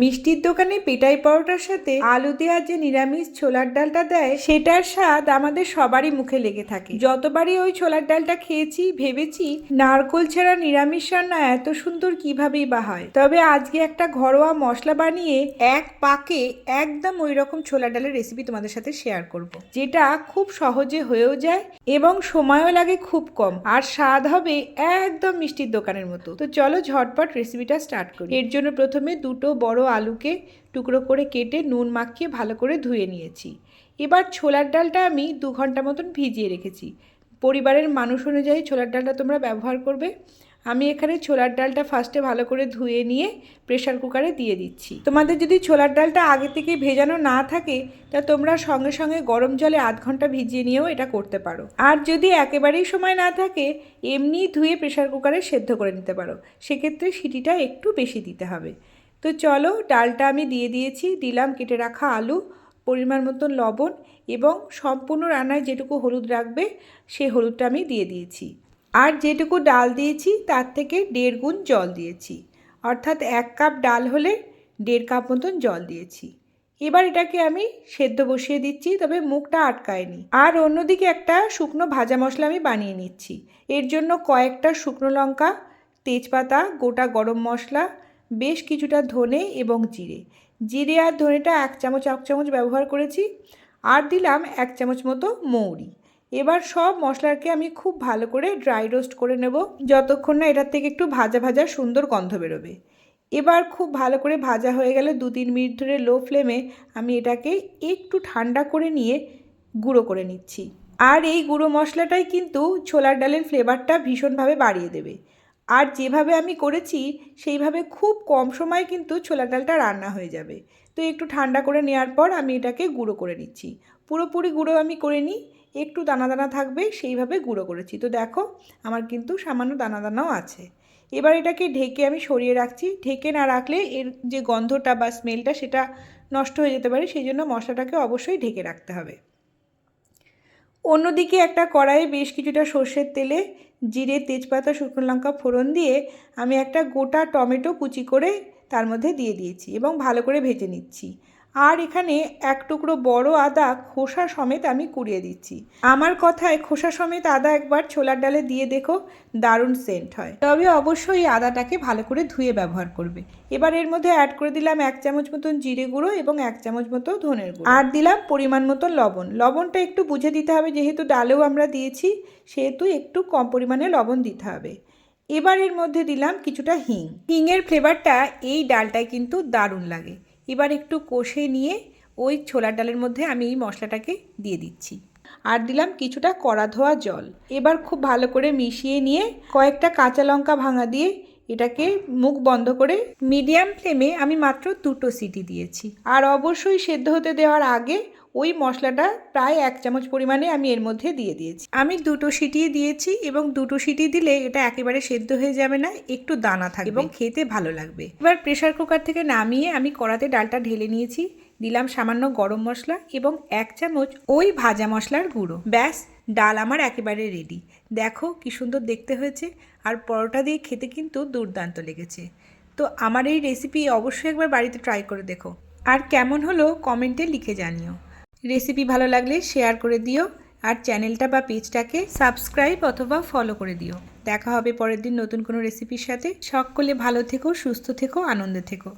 মিষ্টির দোকানে পেটাই পরোটার সাথে আলু দেওয়া যে নিরামিষ ছোলার ডালটা দেয়, সেটার স্বাদ আমাদের সবারই মুখে লেগে থাকে। যতবারই ওই ছোলার ডালটা খেয়েছি, ভেবেছি নারকোল ছাড়া নিরামিষ রান্না এত সুন্দর কিভাবেই বা হয়। তবে আজকে একটা ঘরোয়া মশলা বানিয়ে এক পাকে একদম ওই রকম ছোলার ডালের রেসিপি তোমাদের সাথে শেয়ার করব। যেটা খুব সহজে হয়েও যায় এবং সময়ও লাগে খুব কম, আর স্বাদ হবে একদম মিষ্টির দোকানের মতো। তো চলো ঝটপট রেসিপিটা স্টার্ট করি। এর জন্য প্রথমে দুটো বড় আলুকে টুকরো করে কেটে নুন মাখিয়ে ভালো করে ধুয়ে নিয়েছি। এবার ছোলার ডালটা আমি দু ঘণ্টা মতন ভিজিয়ে রেখেছি। পরিবারের মানুষ অনুযায়ী ছোলার ডালটা তোমরা ব্যবহার করবে। আমি এখানে ছোলার ডালটা ফার্স্টে ভালো করে ধুয়ে নিয়ে প্রেশার কুকারে দিয়ে দিচ্ছি। তোমাদের যদি ছোলার ডালটা আগে থেকে ভেজানো না থাকে, তা তোমরা সঙ্গে সঙ্গে গরম জলে আধ ঘণ্টা ভিজিয়ে নিয়েও এটা করতে পারো। আর যদি একেবারেই সময় না থাকে এমনি ধুয়ে প্রেশার কুকারে সেদ্ধ করে নিতে পারো। সেক্ষেত্রে সিটিটা একটু বেশি দিতে হবে। তো চলো ডালটা আমি দিয়ে দিয়েছি, দিলাম কেটে রাখা আলু, পরিমাণ মতন লবণ এবং সম্পূর্ণ রান্নায় যেটুকু হলুদ রাখবে সেই হলুদটা আমি দিয়ে দিয়েছি। আর যেটুকু ডাল দিয়েছি তার থেকে দেড় গুণ জল দিয়েছি। অর্থাৎ এক কাপ ডাল হলে দেড় কাপ মতন জল দিয়েছি। এবার এটাকে আমি সেদ্ধ বসিয়ে দিচ্ছি, তবে মুখটা আটকায়নি। আর অন্যদিকে একটা শুকনো ভাজা মশলা আমি বানিয়ে নিচ্ছি। এর জন্য কয়েকটা শুকনো লঙ্কা, তেজপাতা, গোটা গরম মশলা বেশ কিছুটা ধনে এবং জিরে। জিরে আর ধনেটা এক চামচ এক চামচ ব্যবহার করেছি। আর দিলাম এক চামচ মতো মৌরি। এবার সব মশলাকে আমি খুব ভালো করে ড্রাই রোস্ট করে নেব, যতক্ষণ না এটার থেকে একটু ভাজা ভাজা সুন্দর গন্ধ বেরোবে। এবার খুব ভালো করে ভাজা হয়ে গেলে দু তিন মিনিট ধরে লো ফ্লেমে আমি এটাকে একটু ঠান্ডা করে নিয়ে গুঁড়ো করে নিচ্ছি। আর এই গুঁড়ো মশলাটাই কিন্তু ছোলার ডালের ফ্লেভারটা ভীষণভাবে বাড়িয়ে দেবে। আর যেভাবে আমি করেছি, সেইভাবে খুব কম সময়ে কিন্তু ছোলার ডালটা রান্না হয়ে যাবে। তো একটু ঠান্ডা করে নেওয়ার পর আমি এটাকে গুঁড়ো করে নিচ্ছি। পুরোপুরি গুঁড়ো আমি করে নিই, একটু দানা দানা থাকবে, সেইভাবে গুঁড়ো করেছি। তো দেখো, আমার কিন্তু সামান্য দানা দানাও আছে। এবার এটাকে ঢেকে আমি সরিয়ে রাখছি। ঢেকে না রাখলে এর যে গন্ধটা বা স্মেলটা সেটা নষ্ট হয়ে যেতে পারে, সেই জন্য মশলাটাকে অবশ্যই ঢেকে রাখতে হবে। অন্যদিকে একটা কড়াইয়ে বেশ কিছুটা সর্ষের তেলে জিরে, তেজপাতা, শুকনো লঙ্কা ফোড়ন দিয়ে আমি একটা গোটা টমেটো কুচি করে তার মধ্যে দিয়ে দিয়েছি এবং ভালো করে ভেজে নিচ্ছি। আর এখানে এক টুকরো বড় আদা খোসা সমেত আমি কুড়িয়ে দিচ্ছি। আমার কথায় খোসা সমেত আদা একবার ছোলার ডালে দিয়ে দেখো, দারুণ সেন্ট হয়। তবে অবশ্যই আদাটাকে ভালো করে ধুয়ে ব্যবহার করবে। এবার এর মধ্যে অ্যাড করে দিলাম এক চামচ মতন জিরে গুঁড়ো এবং এক চামচ মতো ধনের গুঁড়ো। আর দিলাম পরিমাণ মতো লবণ। লবণটা একটু বুঝে দিতে হবে, যেহেতু ডালেও আমরা দিয়েছি, সেহেতু একটু কম পরিমাণে লবণ দিতে হবে। এবার এর মধ্যে দিলাম কিছুটা হিং। হিংয়ের ফ্লেভারটা এই ডালটায় কিন্তু দারুণ লাগে। এবার একটু কষে নিয়ে ওই ছোলার ডালের মধ্যে আমি এই মশলাটাকে দিয়ে দিচ্ছি। আর দিলাম কিছুটা কড়া ধোয়া জল। এবার খুব ভালো করে মিশিয়ে নিয়ে কয়েকটা কাঁচা লঙ্কা ভাঙা দিয়ে এটাকে মুখ বন্ধ করে মিডিয়াম ফ্লেমে আমি মাত্র দুটো সিটি দিয়েছি। আর অবশ্যই সেদ্ধ হতে দেওয়ার আগে ওই মশলাটা প্রায় এক চামচ পরিমাণে আমি এর মধ্যে দিয়ে দিয়েছি। আমি দুটো সিটি দিয়েছি এবং দুটো সিটি দিলে এটা একেবারে সেদ্ধ হয়ে যাবে না, একটু দানা থাকবে এবং খেতে ভালো লাগবে। এবার প্রেশার কুকার থেকে নামিয়ে আমি কড়াতে ডালটা ঢেলে নিয়েছি, দিলাম সামান্য গরম মশলা এবং এক চামচ ওই ভাজা মশলার গুঁড়ো। ব্যাস, ডাল আমার একেবারে রেডি দেখো কি সুন্দর দেখতে হয়েছে। আর পরোটা দিয়ে খেতে কিন্তু দুর্দান্ত লেগেছে। তো আমার এই রেসিপি অবশ্যই একবার বাড়িতে ট্রাই করে দেখো। আর কেমন হলো কমেন্টে লিখে জানিও। রেসিপি ভালো লাগলে শেয়ার করে দিও আর চ্যানেলটা বা পেজটাকে সাবস্ক্রাইব অথবা ফলো করে দিও। দেখা হবে পরের দিন নতুন কোনো রেসিপির সাথে। সকলে ভালো থেকো, সুস্থ থেকো, আনন্দে থেকো।